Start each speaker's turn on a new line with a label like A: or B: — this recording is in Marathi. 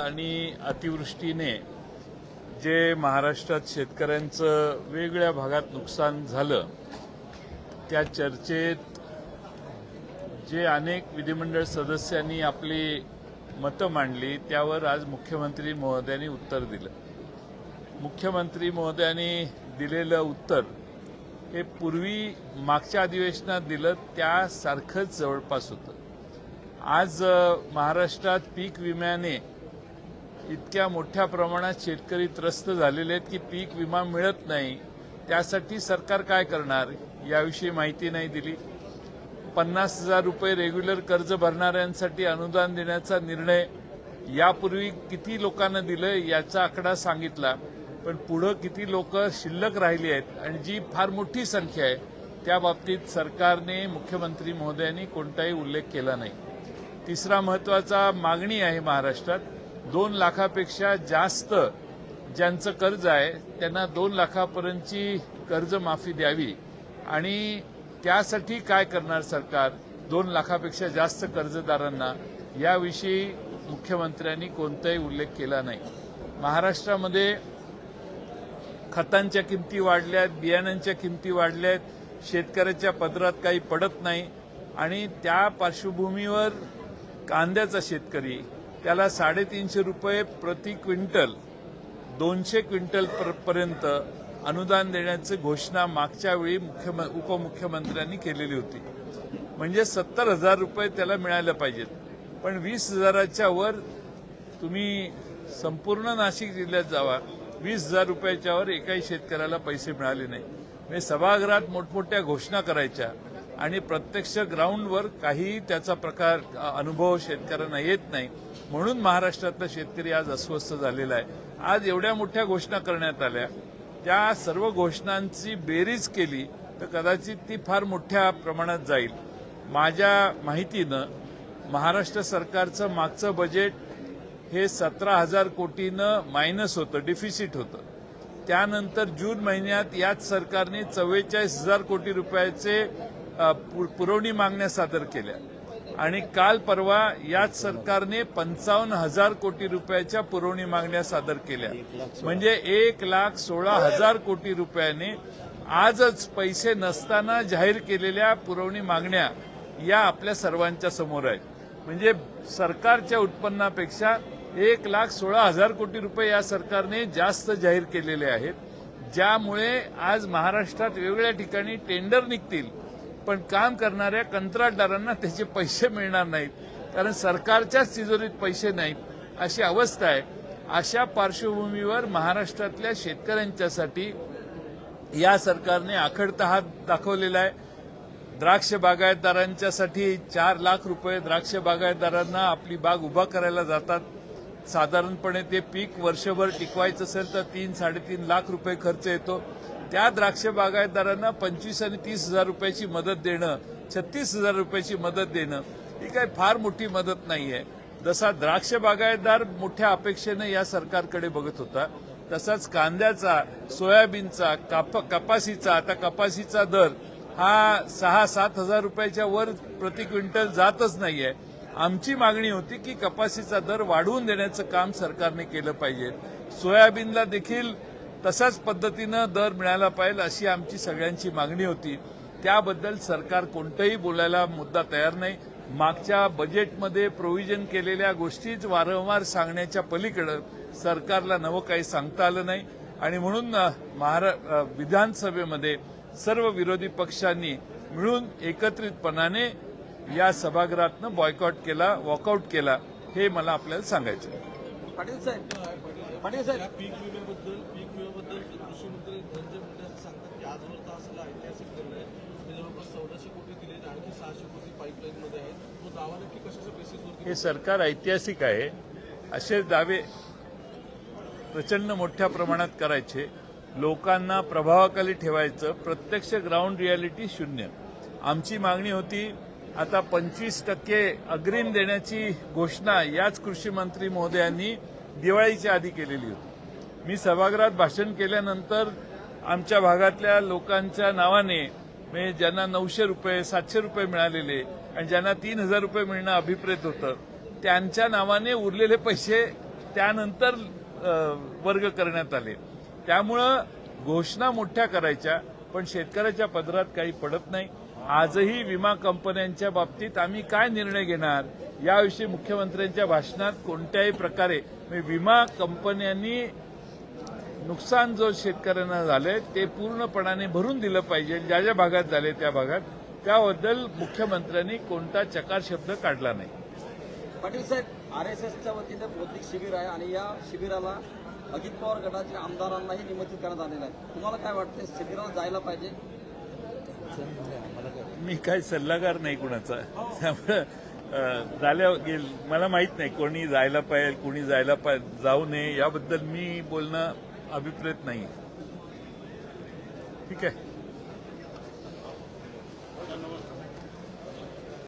A: आणि अतिवृष्टीने जे महाराष्ट्रात शेतकऱ्यांचं वेगवेगळ्या भागात नुकसान झालं त्या चर्चेत जे अनेक विधिमंडळ सदस्यांनी आपली मतं मांडली त्यावर आज मुख्यमंत्री महोदयांनी उत्तर दिलं. मुख्यमंत्री महोदयांनी दिलेलं उत्तर हे पूर्वी मागच्या अधिवेशनात दिलं त्यासारखंच जवळपास होतं. आज महाराष्ट्रात पीक विम्याने इतक्या मोठ्या प्रमाणात शेतकरी त्रस्त झालेले आहेत की पीक विमा मिळत नाही. त्यासाठी सरकार काय करणार? याविषयी माहिती नाही दिली. पन्नास हजार रुपये रेग्युलर कर्ज भरणाऱ्यांसाठी अनुदान देण्याचा निर्णय यापूर्वी किती लोकांना दिलं याचा आकडा सांगितला. पण पुढं किती लोक शिल्लक राहिली आहेत आणि जी फार मोठी संख्या आहे त्या बाबतीत सरकारने मुख्यमंत्री महोदयांनी कोणताही उल्लेख केला नाही. तिसरा महत्त्वाचा मागणी आहे महाराष्ट्रात. दोन लाखापेक्षा जास्त ज्यांचं कर्ज आहे त्यांना दोन लाखापर्यंतची कर्जमाफी द्यावी. आणि त्यासाठी काय करणार सरकार? दोन लाखापेक्षा जास्त कर्जदारांना याविषयी मुख्यमंत्र्यांनी कोणताही उल्लेख केला नाही. महाराष्ट्रामध्ये खतांच्या किमती वाढल्यात बियाण्यांच्या किमती वाढल्यात शेतकऱ्याच्या पदरात काही पडत नाही आणि त्या पार्श्वभूमीवर कांद्याचा शेतकरी त्याला साडेतीनशे रुपये प्रति क्विंटल दोनशे क्विंटल पर्यंत अनुदान देण्याची घोषणा मागच्या वेळी मुख्यम उपमुख्यमंत्र्यांनी केलेली होती. म्हणजे सत्तर हजार रुपये त्याला मिळायला पाहिजेत. पण वीस हजाराच्या वर तुम्ही संपूर्ण नाशिक जिल्ह्यात जावा. वीस हजार रुपयाच्या वर एकाही शेतकऱ्याला पैसे मिळाले नाही. म्हणजे सभागृहात मोठमोठ्या घोषणा करायच्या. आणि प्रत्यक्ष ग्राउंडवर काही त्याचा प्रकार अनुभव शेतकऱ्यांना येत नाही. म्हणून महाराष्ट्रातला शेतकरी आज अस्वस्थ झालेला आहे. आज एवढ्या मोठ्या घोषणा करण्यात आल्या. त्या सर्व घोषणांची बेरीज केली तर कदाचित ती फार मोठ्या प्रमाणात जाईल. माझ्या माहितीनं महाराष्ट्र सरकारचं मागचं बजेट हे सतरा हजार कोटीनं मायनस होतं डिफिसिट होतं. त्यानंतर जून महिन्यात याच सरकारने चव्वेचाळीस हजार कोटी रुपयाचे पुरवणी मागण्या सादर केल्या. आणि काल परवा याच सरकारने पंचावन्न हजार कोटी रुपयाच्या पुरवणी मागण्या सादर केल्या. म्हणजे एक लाख सोळा हजार कोटी रुपयाने आजच पैसे नसताना जाहीर केलेल्या पुरवणी मागण्या या आपल्या सर्वांच्या समोर आहेत. म्हणजे सरकारच्या उत्पन्नापेक्षा एक लाख सोळा हजार कोटी रुपये या सरकारने जास्त जाहीर केलेले आहेत. ज्यामुळे आज महाराष्ट्रात वेगवेगळ्या ठिकाणी टेंडर निघतील. पण काम करणाऱ्या कंत्राटदारांना त्याचे पैसे मिळणार नाहीत. कारण सरकारच्याच तिजोरीत पैसे नाहीत अशी अवस्था आहे. अशा पार्श्वभूमीवर महाराष्ट्रातल्या शेतकऱ्यांच्यासाठी या सरकारने आखडता हात दाखवलेला आहे. द्राक्ष बागायतदारांच्यासाठी चार लाख रुपये द्राक्ष बागायतदारांना आपली बाग उभा करायला जातात. साधारणपणे ते पीक वर्षभर टिकवायचं असेल तर तीन साडेतीन लाख रुपये खर्च येतो. त्या द्राक्ष बागायतदारांना पंचवीस आणि तीस हजार रुपयाची मदत देणं छत्तीस हजार रुपयाची मदत देणं ही काय फार मोठी मदत नाही आहे जसा द्राक्ष बागायतदार मोठ्या अपेक्षेनं या सरकारकडे बघत होता तसाच कांद्याचा सोयाबीनचा काप कपाशीचा आता कपाशीचा दर हा सहा सात हजार रुपयाच्या वर प्रति क्विंटल जातच नाहीये. आमची मागणी होती की कपाशीचा दर वाढवून देण्याचं काम सरकारने केलं पाहिजे. सोयाबीनला देखील तशाच पद्धतीनं दर मिळाला पाहिजे अशी आमची सगळ्यांची मागणी होती. त्याबद्दल सरकार कोणतंही बोलायला मुद्दा तयार नाही. मागच्या बजेटमध्ये प्रोव्हिजन केलेल्या गोष्टीच वारंवार सांगण्याच्या पलीकडं सरकारला नवं काही सांगता आलं नाही. आणि म्हणून महारा विधानसभेमध्ये सर्व विरोधी पक्षांनी मिळून एकत्रितपणाने या सभागृहातनं बॉयकॉट केला वॉकआउट केला हे मला आपल्याला सांगायचं आहे.
B: पाटील साहेब पाटील साहेब.
C: पीक विम्याबद्दल पीक विम्याबद्दल कृषी मंत्री धनंजय मुंडे सांगतात की आजवर तर असला ऐतिहासिक निर्णय. ते जवळपास चौदाशे कोटी दिले आणि आणखी सहाशे कोटी पाईपलाईन मध्ये आहेत. तो दावा नक्की कशाच्या बेसिसवर
A: हे सरकार ऐतिहासिक आहे. असे दावे प्रचंड मोठ्या प्रमाणात करायचे. लोकांना प्रभावाखाली ठेवायचं. प्रत्यक्ष ग्राउंड रियालिटी शून्य. आमची मागणी होती आता पंचवीस टक्के अग्रिम देण्याची घोषणा याच कृषी मंत्री महोदयांनी दिवाळीच्या आधी केलेली होती. मी सभागृहात भाषण केल्यानंतर आमच्या भागातल्या लोकांच्या नावाने म्हणजे ज्यांना नऊशे रुपये सातशे रुपये मिळालेले आणि ज्यांना तीन हजार रुपये मिळणं अभिप्रेत होतं त्यांच्या नावाने उरलेले पैसे त्यानंतर वर्ग करण्यात आले. त्यामुळं घोषणा मोठ्या करायच्या पण शेतकऱ्याच्या पदरात काही पडत नाही. आजही विमा कंपन्यांच्या बाबतीत आम्ही काय निर्णय घेणार? याविषयी मुख्यमंत्र्यांच्या भाषणात कोणत्याही प्रकारे विमा कंपन्यांनी नुकसान जो शेतकऱ्यांना झालंय ते पूर्णपणाने भरून दिलं पाहिजे. ज्या ज्या भागात झाले त्या भागात. त्याबद्दल मुख्यमंत्र्यांनी कोणता चकार शब्द काढला नाही.
B: पाटील साहेब आर एस एसच्या वतीनं बौद्धिक शिबिर आहे आणि या शिबिराला अजित पवार गटाच्या आमदारांनाही निमंत्रित करण्यात आलेलं आहे. तुम्हाला काय वाटतं शिबिराला जायला पाहिजे.
A: मी काय सल्लागार नाही कुणाचा. झाल्या गेल मला माहीत नाही कोणी जायला पाहिजे कोणी जायला पाहिजे जाऊ नये याबद्दल मी बोलणं अभिप्रेत नाही. ठीक आहे?